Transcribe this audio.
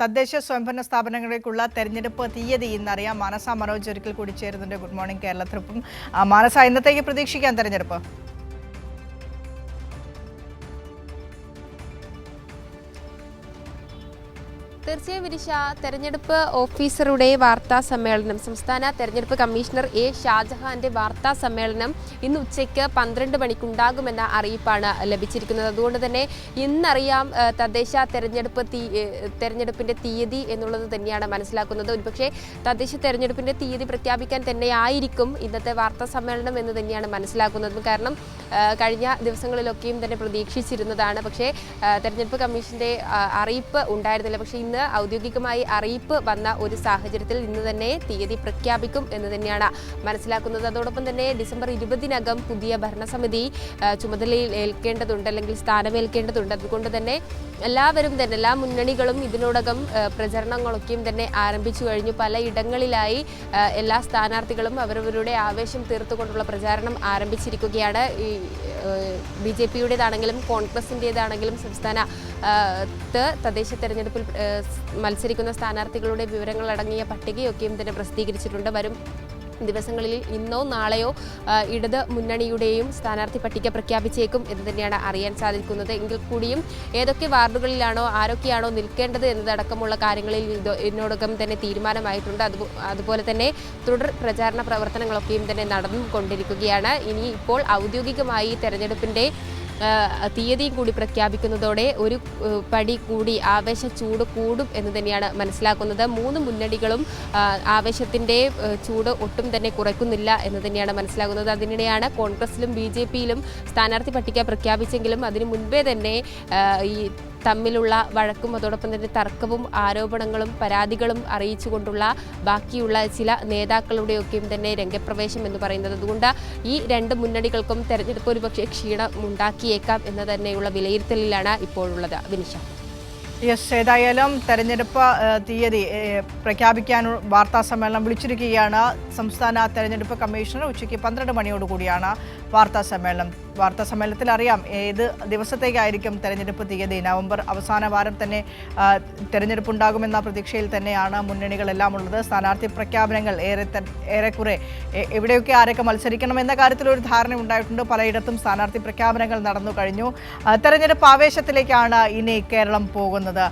തദ്ദേശ സ്വയംഭരണ സ്ഥാപനങ്ങളിലേക്കുള്ള തെരഞ്ഞെടുപ്പ് തീയതി ഇന്നറിയാം. മാനസ മനോജ് ഒരിക്കൽ കൂടി ചേരുന്നുണ്ട്. ഗുഡ് മോർണിംഗ് കേരള ട്രിപ്പും മാനസ ഇന്നത്തേക്ക് പ്രതീക്ഷിക്കാം തെരഞ്ഞെടുപ്പ്? തീർച്ചയായും വിരിശ. തെരഞ്ഞെടുപ്പ് ഓഫീസറുടെ വാർത്താ സമ്മേളനം. സംസ്ഥാന തെരഞ്ഞെടുപ്പ് കമ്മീഷണർ എ ഷാജഹാന്റെ വാർത്താ സമ്മേളനം ഇന്ന് ഉച്ചയ്ക്ക് പന്ത്രണ്ട് മണിക്കുണ്ടാകുമെന്ന അറിയിപ്പാണ് ലഭിച്ചിരിക്കുന്നത്. അതുകൊണ്ട് തന്നെ ഇന്നറിയാം തദ്ദേശ തെരഞ്ഞെടുപ്പ് തീ തെരഞ്ഞെടുപ്പിന്റെ തീയതി എന്നുള്ളത് തന്നെയാണ് മനസ്സിലാക്കുന്നത്. ഒരുപക്ഷെ തദ്ദേശ തെരഞ്ഞെടുപ്പിന്റെ തീയതി പ്രഖ്യാപിക്കാൻ തന്നെയായിരിക്കും ഇന്നത്തെ വാർത്താ സമ്മേളനം എന്ന് തന്നെയാണ് മനസ്സിലാക്കുന്നത്. കാരണം കഴിഞ്ഞ ദിവസങ്ങളിലൊക്കെയും തന്നെ പ്രതീക്ഷിച്ചിരുന്നതാണ്. പക്ഷേ തെരഞ്ഞെടുപ്പ് കമ്മീഷന്റെ അറിയിപ്പ് ഉണ്ടായിരുന്നില്ല. പക്ഷേ ഇന്ന് ഔദ്യോഗികമായി അറിയിപ്പ് വന്ന ഒരു സാഹചര്യത്തിൽ ഇന്ന് തന്നെ തീയതി പ്രഖ്യാപിക്കും എന്ന് തന്നെയാണ് മനസ്സിലാക്കുന്നത്. അതോടൊപ്പം തന്നെ ഡിസംബർ ഇരുപതിനകം പുതിയ ഭരണസമിതി ചുമതലയിൽ ഏൽക്കേണ്ടതുണ്ട് അല്ലെങ്കിൽ സ്ഥാനമേൽക്കേണ്ടതുണ്ട്. അതുകൊണ്ട് തന്നെ എല്ലാവരും തന്നെ എല്ലാ മുന്നണികളും ഇതിനോടകം പ്രചരണങ്ങളൊക്കെയും തന്നെ ആരംഭിച്ചു കഴിഞ്ഞു. പലയിടങ്ങളിലായി എല്ലാ സ്ഥാനാർത്ഥികളും അവരവരുടെ ആവേശം തീർത്തുകൊണ്ടുള്ള പ്രചാരണം ആരംഭിച്ചിരിക്കുകയാണ്. ഈ ബി ജെ പിയുടേതാണെങ്കിലും കോൺഗ്രസിന്റേതാണെങ്കിലും സംസ്ഥാന തദ്ദേശ തെരഞ്ഞെടുപ്പിൽ മത്സരിക്കുന്ന സ്ഥാനാർത്ഥികളുടെ വിവരങ്ങൾ അടങ്ങിയ പട്ടികയൊക്കെയും തന്നെ പ്രസിദ്ധീകരിച്ചിട്ടുണ്ട്. വരും ദിവസങ്ങളിൽ ഇന്നോ നാളെയോ ഇടത് മുന്നണിയുടെയും സ്ഥാനാർത്ഥി പട്ടിക പ്രഖ്യാപിച്ചേക്കും എന്ന് തന്നെയാണ് അറിയാൻ സാധിക്കുന്നത്. എങ്കിൽ കൂടിയും ഏതൊക്കെ വാർഡുകളിലാണോ ആരൊക്കെയാണോ നിൽക്കേണ്ടത് എന്നതടക്കമുള്ള കാര്യങ്ങളിൽ ഇത് ഇതിനോടകം തന്നെ തീരുമാനമായിട്ടുണ്ട്. അതുപോ- അതുപോലെ തന്നെ തുടർ പ്രചാരണ പ്രവർത്തനങ്ങളൊക്കെയും തന്നെ നടന്നുകൊണ്ടിരിക്കുകയാണ്. ഇനി ഇപ്പോൾ ഔദ്യോഗികമായി തെരഞ്ഞെടുപ്പിന്റെ തീയതിയും കൂടി പ്രഖ്യാപിക്കുന്നതോടെ ഒരു പടി കൂടി ആവേശ ചൂട് കൂടും എന്ന് തന്നെയാണ് മനസ്സിലാക്കുന്നത്. മൂന്ന് മുന്നണികളും ആവേശത്തിന്റെ ചൂട് ഒട്ടും തന്നെ കുറയ്ക്കുന്നില്ല എന്ന് തന്നെയാണ് മനസ്സിലാകുന്നത്. അതിനിടെയാണ് കോൺഗ്രസിലും ബി ജെ പിയിലും സ്ഥാനാർത്ഥി പട്ടിക പ്രഖ്യാപിച്ചെങ്കിലും അതിനു മുൻപേ തന്നെ ഈ തമ്മിലുള്ള വഴക്കും അതോടൊപ്പം തന്നെ തർക്കവും ആരോപണങ്ങളും പരാതികളും അറിയിച്ചുകൊണ്ടുള്ള ബാക്കിയുള്ള ചില നേതാക്കളുടെയൊക്കെയും തന്നെ രംഗപ്രവേശം എന്ന് പറയുന്നത്. അതുകൊണ്ട് ഈ രണ്ട് മുന്നണികൾക്കും തെരഞ്ഞെടുപ്പ് ഒരുപക്ഷെ ക്ഷീണം ഉണ്ടാക്കിയേക്കാം എന്ന് തന്നെയുള്ള വിലയിരുത്തലിലാണ് ഇപ്പോഴുള്ളത്. വിനിഷ യെസ് ഏതായാലും തെരഞ്ഞെടുപ്പ് തീയതി പ്രഖ്യാപിക്കാൻ വാർത്താ സമ്മേളനം വിളിച്ചിരിക്കുകയാണ്. സംസ്ഥാന തെരഞ്ഞെടുപ്പ് കമ്മീഷണർ ഉച്ചയ്ക്ക് പന്ത്രണ്ട് മണിയോടുകൂടിയാണ് വാർത്താ സമ്മേളനം. വാർത്താ സമ്മേളനത്തിൽ അറിയാം ഏത് ദിവസത്തേക്കായിരിക്കും തെരഞ്ഞെടുപ്പ് തീയതി? നവംബർ അവസാന വാരം തന്നെ തെരഞ്ഞെടുപ്പുണ്ടാകുമെന്ന പ്രതീക്ഷയിൽ തന്നെയാണ് മുന്നണികളെല്ലാം ഉള്ളത്. സ്ഥാനാർത്ഥി പ്രഖ്യാപനങ്ങൾ ഏറെ ഏറെക്കുറെ എവിടെയൊക്കെ ആരൊക്കെ മത്സരിക്കണം എന്ന കാര്യത്തിൽ ഒരു ധാരണ ഉണ്ടായിട്ടുണ്ട്. പലയിടത്തും സ്ഥാനാർത്ഥി പ്രഖ്യാപനങ്ങൾ നടന്നു കഴിഞ്ഞു. തെരഞ്ഞെടുപ്പ് ആവേശത്തിലേക്കാണ് ഇനി കേരളം പോകുന്നത്.